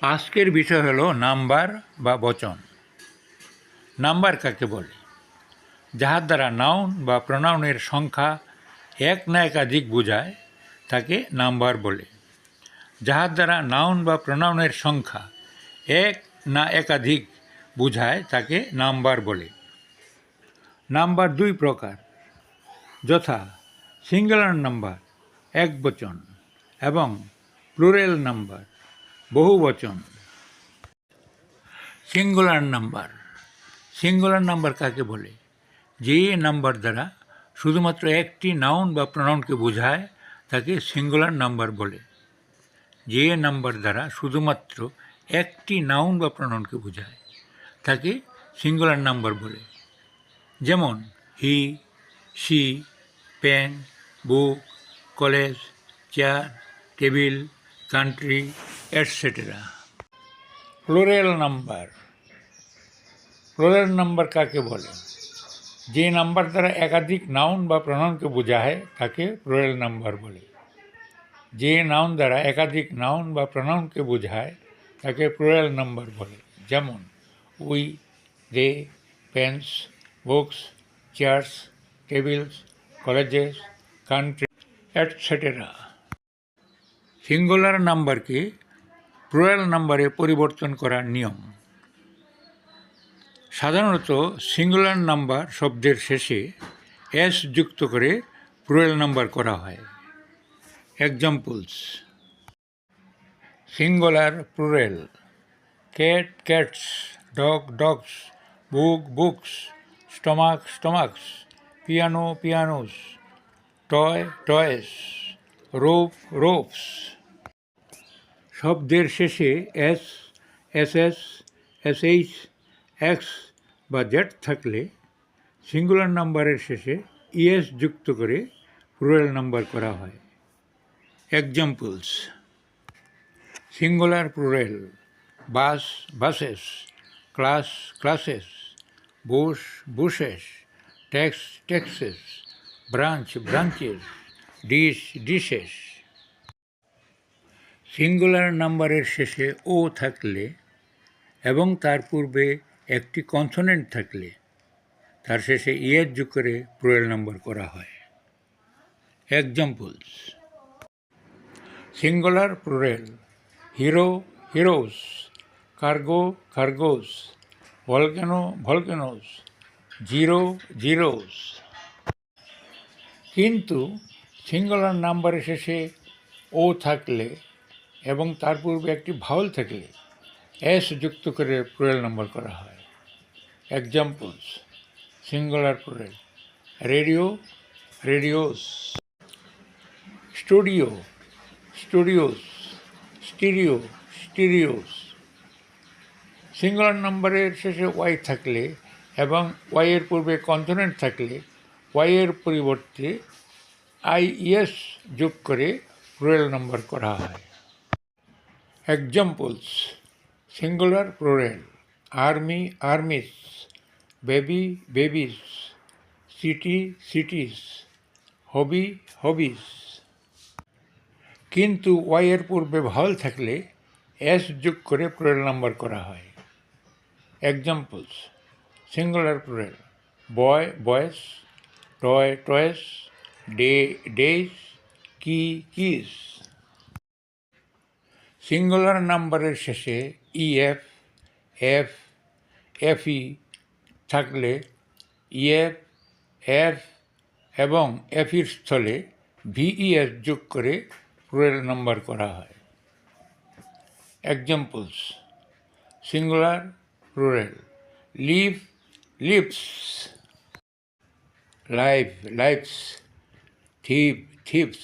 আজকের বিষয় হলো নাম্বার বা বচন। নাম্বার কাকে বলে? যাহার দ্বারা নাউন বা প্রনাউনের সংখ্যা এক না একাধিক বোঝায়, তাকে নাম্বার বলে। যাহার দ্বারা নাউন বা প্রনাউনের সংখ্যা এক না একাধিক বোঝায়, তাকে নাম্বার বলে। নাম্বার দুই প্রকার। যথা সিঙ্গুলার নাম্বার, এক বচন, এবং প্লুরেল নাম্বার। বহু বচন। সিঙ্গুলার নাম্বার সিঙ্গুলার নাম্বার কাকে বলে? যে নাম্বার দ্বারা শুধুমাত্র একটি নাউন বা প্রনাউনকে বোঝায়, তাকে সিঙ্গুলার নাম্বার বলে। যে নাম্বার দ্বারা শুধুমাত্র একটি নাউন বা প্রনাউনকে বোঝায়, তাকে সিঙ্গুলার নাম্বার বলে। যেমন he she pen book college chair table country etcetera plural number plural number কাকে বলে যে নাম্বার দ্বারা একাধিক নাউন বা প্রনাউনকে বোঝায় তাকে প্লোরেল নাম্বার বলে যে নাউন দ্বারা একাধিক নাউন বা প্রনাউনকে বোঝায় তাকে প্লোরাল নাম্বার বলে যেমন we they pens books chairs tables colleges country etcetera singular নাম্বারকে plural নাম্বারে পরিবর্তন করার নিয়ম। সাধারণত সিঙ্গুলার নাম্বার শব্দের শেষে এস যুক্ত করে প্লুরাল নাম্বার করা হয়। Examples singular plural cat cats dog dogs book books stomach stomachs piano pianos toy toys rope ropes শব্দের শেষে S S S S H X বা জেড থাকলে সিঙ্গুলার নাম্বারের শেষে ইএস যুক্ত করে প্লুরাল নাম্বার করা হয়। Examples singular plural bus, buses, class, classes bush bushes tax, taxes, branch, branches, dish, dishes. Singular নাম্বারের শেষে ও থাকলে এবং তার পূর্বে একটি কনসোনেন্ট থাকলে, তার শেষে ইয়ের যোগ করে প্লুরাল নাম্বার করা হয়। Examples singular plural hero heroes cargo cargoes volcano volcanoes zero zeros কিন্তু সিঙ্গুলার নাম্বারের শেষে ও থাকলে এবং তার পূর্বে একটি ভাওয়াল থাকলে এস যুক্ত করে প্লুরাল নম্বর করা হয়। Examples singular plural radio radios studio studios stereo stereos singular নাম্বারের শেষে ওয়াই থাকলে এবং ওয়াইয়ের পূর্বে কনসোনেন্ট থাকলে ওয়াইয়ের পরিবর্তে আই ইএস যোগ করে প্লুরাল নম্বর করা হয়। Examples singular plural army armies baby babies city cities hobby hobbies কিন্তু ওয়াইয়ের পূর্বে ভাওয়াল থাকলে এস যোগ করে প্লুরাল নাম্বার করা হয়। Examples singular plural boy boys toy toys day days key keys singular নাম্বারের শেষে E F F F E থাকলে ইএফ এফ এবং এফির স্থলে ভিইএস যোগ করে প্লুরাল নাম্বার করা হয়। Examples singular plural leaf leaves life lives thief thieves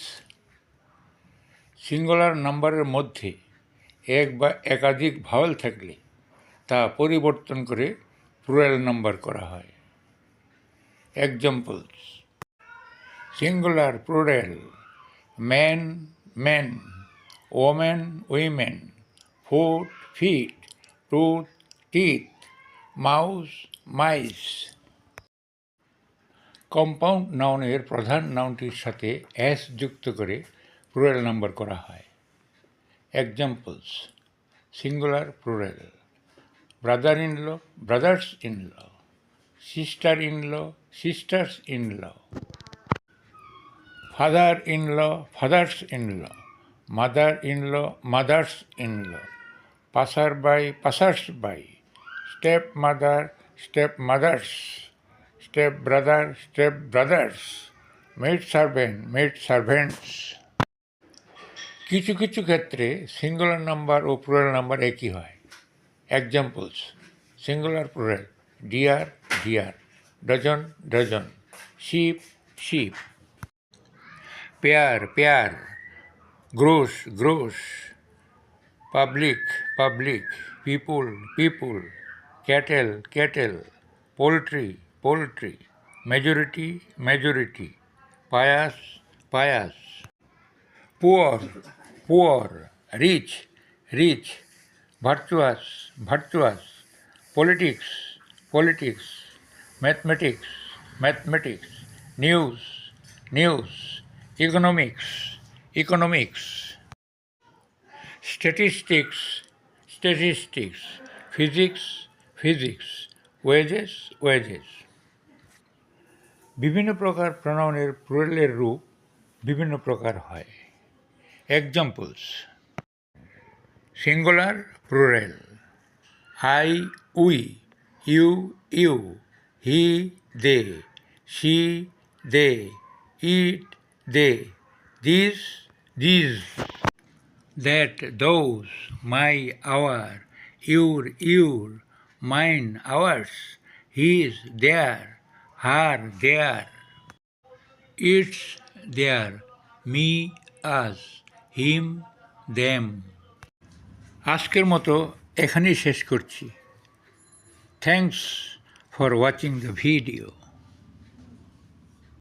singular নাম্বারের মধ্যে এক বা একাধিক ভাওয়াল থাকলে তা পরিবর্তন করে প্লুরাল নাম্বার করা হয়। Examples singular plural man men woman women foot feet tooth teeth mouse mice compound নাউনের প্রধান নাউনটির সাথে এস যুক্ত করে প্লুরাল নাম্বার করা হয়। Examples. Singular Plural. Brother in law, brothers in law, sister in law, sisters in law, father in law, fathers in law, mother in law, mothers in law, passer by, passers by, stepmother, stepmothers, stepbrother, stepbrothers, maid servant, maid servants. কিছু কিছু ক্ষেত্রে singular number ও plural number একই হয়। Examples singular plural deer deer dozen dozen sheep sheep pair pair gross gross public public people people cattle cattle poultry poultry majority majority pious pious poor, poor, rich, rich, virtuous, virtuous, politics, politics, mathematics, mathematics, news, news, economics, economics, statistics, statistics, physics, physics, wages, wages. বিভিন্ন প্রকার প্রণয়নের প্লুরালের রূপ বিভিন্ন প্রকার হয় Examples. Singular Plural. I, we, you, you, he, they, she, they, it, they, this, these, that, those, my, our, your, your, mine, ours, his, their, her, their, its, their, me, us. Him them. আজকের মতো এখানেই শেষ করছি। Thanks for watching the video